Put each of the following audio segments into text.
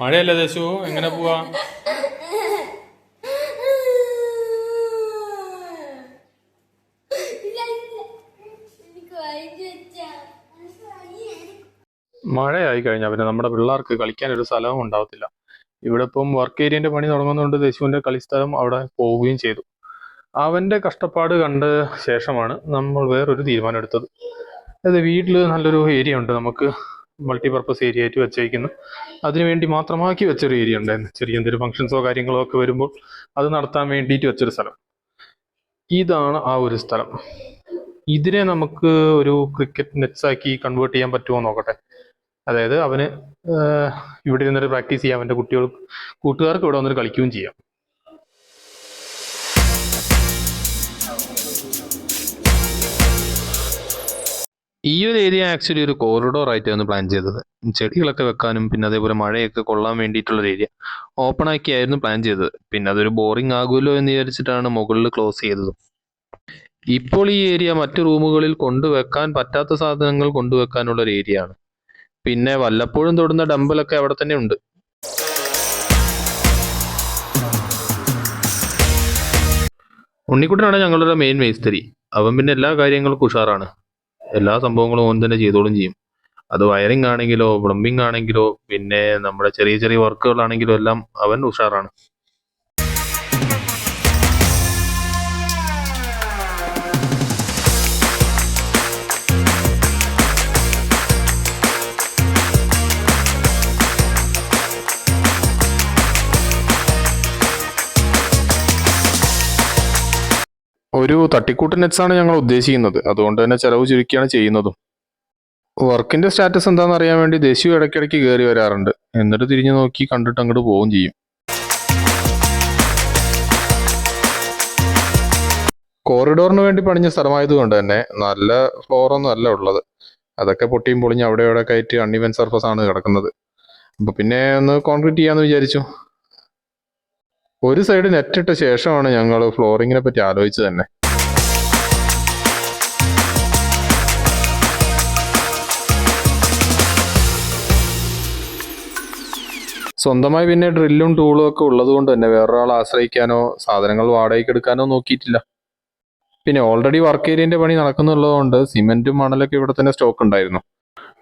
മഴയല്ലേ ദശു? എങ്ങനെ പോവാ? മഴയായി കഴിഞ്ഞാൽ പിന്നെ നമ്മുടെ പിള്ളേർക്ക് കളിക്കാൻ ഒരു സ്ഥലവും ഉണ്ടാവത്തില്ല. ഇവിടെ ഇപ്പം വർക്ക് ഏരിയന്റെ പണി തുടങ്ങുന്നതുകൊണ്ട് ദേശുവിന്റെ കളിസ്ഥലം അവിടെ പോവുകയും ചെയ്തു. അവന്റെ കഷ്ടപ്പാട് കണ്ട ശേഷമാണ് നമ്മൾ വേറൊരു തീരുമാനം എടുത്തത്. അതായത് വീട്ടിൽ നല്ലൊരു ഏരിയ ഉണ്ട് നമുക്ക് മൾട്ടിപർപ്പസ് ഏരിയ ആയിട്ട് വെച്ചേക്കുന്നു. അതിനുവേണ്ടി മാത്രമാക്കി വെച്ചൊരു ഏരിയ ഉണ്ടായിരുന്നു. ചെറിയ എന്തെങ്കിലും ഫംഗ്ഷൻസോ കാര്യങ്ങളോ ഒക്കെ വരുമ്പോൾ അത് നടത്താൻ വേണ്ടിയിട്ട് വെച്ചൊരു സ്ഥലം. ഇതാണ് ആ ഒരു സ്ഥലം. ഇതിനെ നമുക്ക് ഒരു ക്രിക്കറ്റ് നെറ്റ്സ് ആക്കി കൺവേർട്ട് ചെയ്യാൻ പറ്റുമോ നോക്കട്ടെ. അതായത് അവന് ഇവിടെ നിന്നൊരു പ്രാക്ടീസ് ചെയ്യാം. അവന്റെ കുട്ടികൾ കൂട്ടുകാർക്ക് ഇവിടെ വന്നിട്ട് കളിക്കുകയും ചെയ്യാം. ഈ ഒരു ഏരിയ ആക്ച്വലി ഒരു കോറിഡോർ ആയിട്ടാണ് പ്ലാൻ ചെയ്തത്. ചെടികളൊക്കെ വെക്കാനും പിന്നെ അതേപോലെ മഴയൊക്കെ കൊള്ളാൻ വേണ്ടിയിട്ടുള്ള ഏരിയ ഓപ്പൺ ആക്കിയായിരുന്നു പ്ലാൻ ചെയ്തത്. പിന്നെ അതൊരു ബോറിംഗ് ആകുമല്ലോ എന്ന് വിചാരിച്ചിട്ടാണ് മുകളിൽ ക്ലോസ് ചെയ്തത്. ഇപ്പോൾ ഈ ഏരിയ മറ്റു റൂമുകളിൽ കൊണ്ടുവെക്കാൻ പറ്റാത്ത സാധനങ്ങൾ കൊണ്ടുവെക്കാനുള്ള ഒരു ഏരിയ ആണ്. പിന്നെ വല്ലപ്പോഴും തൊടുന്ന ഡമ്പലൊക്കെ അവിടെ തന്നെ ഉണ്ട്. ഉണ്ണിക്കുട്ടനാണ് ഞങ്ങളുടെ മെയിൻ മേസ്തിരി. അവൻ പിന്നെ എല്ലാ കാര്യങ്ങൾക്കും ഉഷാറാണ്. എല്ലാ സംഭവങ്ങളും ഓൻ തന്നെ ചെയ്തോളും ചെയ്യും. അത് വയറിംഗ് ആണെങ്കിലോ പ്ലംബിംഗ് ആണെങ്കിലോ പിന്നെ നമ്മുടെ ചെറിയ ചെറിയ വർക്കുകളാണെങ്കിലോ എല്ലാം അവൻ ഉഷാറാണ്. ഒരു തട്ടിക്കൂട്ട് ആണ് ഞങ്ങൾ ഉദ്ദേശിക്കുന്നത്. അതുകൊണ്ട് തന്നെ ചെലവ് ചുരുക്കിയാണ് ചെയ്യുന്നതും. വർക്കിന്റെ സ്റ്റാറ്റസ് എന്താണെന്ന് അറിയാൻ വേണ്ടി ദേശീയ ഇടയ്ക്കിടയ്ക്ക് കയറി വരാറുണ്ട്. എന്നിട്ട് തിരിഞ്ഞു നോക്കി കണ്ടിട്ട് അങ്ങോട്ട് പോവുകയും ചെയ്യും. കോറിഡോറിന് വേണ്ടി പണിഞ്ഞ സ്ഥലമായതുകൊണ്ട് തന്നെ നല്ല ഫ്ലോറൊന്നും അല്ല ഉള്ളത്. അതൊക്കെ പൊട്ടിയും പൊളിഞ്ഞ് അവിടെ ഇവിടെ കയറ്റി അൺഇവൻ സർഫസ് ആണ് കിടക്കുന്നത്. അപ്പൊ പിന്നെ ഒന്ന് കോൺക്രീറ്റ് ചെയ്യാന്ന് വിചാരിച്ചു. ഒരു സൈഡ് നെറ്റ് ഇട്ട ശേഷമാണ് ഞങ്ങൾ ഫ്ലോറിങ്ങിനെ പറ്റി ആലോചിച്ചത് തന്നെ. സ്വന്തമായി പിന്നെ ഡ്രില്ലും ടൂളും ഒക്കെ ഉള്ളത് കൊണ്ട് തന്നെ വേറൊരാളെ ആശ്രയിക്കാനോ സാധനങ്ങൾ വാടകയ്ക്ക് എടുക്കാനോ നോക്കിയിട്ടില്ല. പിന്നെ ഓൾറെഡി വർക്ക് ഏരിയന്റെ പണി നടക്കുന്നുള്ളതുകൊണ്ട് സിമെന്റും മണലൊക്കെ ഇവിടെ തന്നെ സ്റ്റോക്ക് ഉണ്ടായിരുന്നു.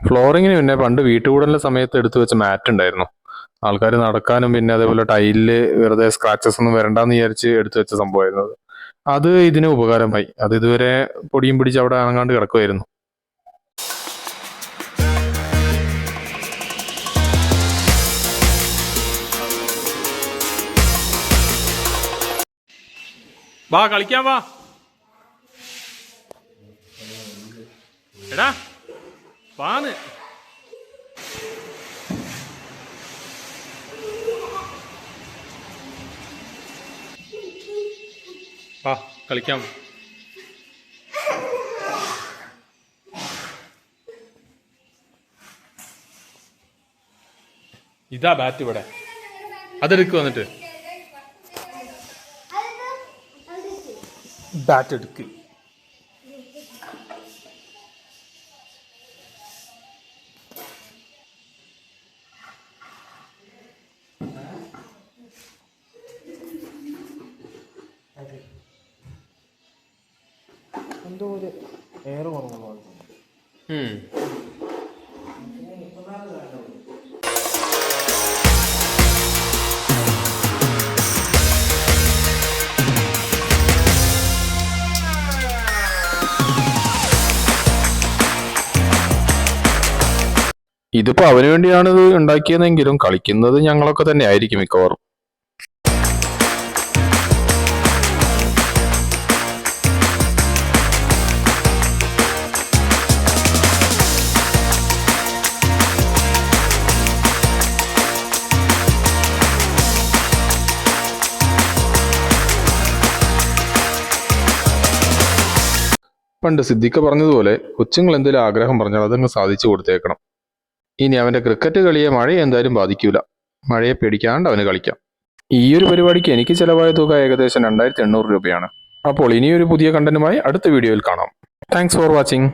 ഫ്ലോറിങ്ങിന് പിന്നെ പണ്ട് വീട്ടുകൂടലിന്റെ സമയത്ത് എടുത്തു വെച്ച മാറ്റ് ഉണ്ടായിരുന്നു. ആൾക്കാർ നടക്കാനും പിന്നെ അതേപോലെ ടൈലിൽ വെറുതെ സ്ക്രാച്ചസ് ഒന്നും വരണ്ടെന്ന് വിചാരിച്ച് എടുത്തു വെച്ച സംഭവമായിരുന്നു അത് അത് ഇതിന് ഉപകാരമായി. അത് ഇതുവരെ പൊടിയും പിടിച്ച് അവിടെ അനങ്ങാണ്ട് കിടക്കുമായിരുന്നു വാ കളിക്കാൻ വാ. എടാ വാന്ന് വാ കളിക്കാം. ഇതാ ബാറ്റ് ഇവിടെ. അതെടുക്ക് വന്നിട്ട്. ബാറ്റ് എടുക്ക്. എന്തോ ഒരു എയർ കുറവുള്ള ഇതിപ്പോ അവന് വേണ്ടിയാണ് ഇത് ഉണ്ടാക്കിയതെങ്കിലും കളിക്കുന്നത് ഞങ്ങളൊക്കെ തന്നെ ആയിരിക്കും മിക്കവാറും. പണ്ട് സിദ്ദിഖ് പറഞ്ഞതുപോലെ കൊച്ചുങ്ങൾ എന്തെങ്കിലും ആഗ്രഹം പറഞ്ഞാൽ അതങ്ങ് സാധിച്ചു കൊടുത്തേക്കണം. ഇനി അവന്റെ ക്രിക്കറ്റ് കളിയെ മഴ എന്തായാലും ബാധിക്കൂല. മഴയെ പേടിക്കാണ്ട് അവന് കളിക്കാം. ഈ ഒരു പരിപാടിക്ക് എനിക്ക് ചിലവായ തുക ഏകദേശം രണ്ടായിരത്തി എണ്ണൂറ് രൂപയാണ്. അപ്പോൾ ഇനിയൊരു പുതിയ കണ്ടന്റുമായി അടുത്ത വീഡിയോയിൽ കാണാം. Thanks for watching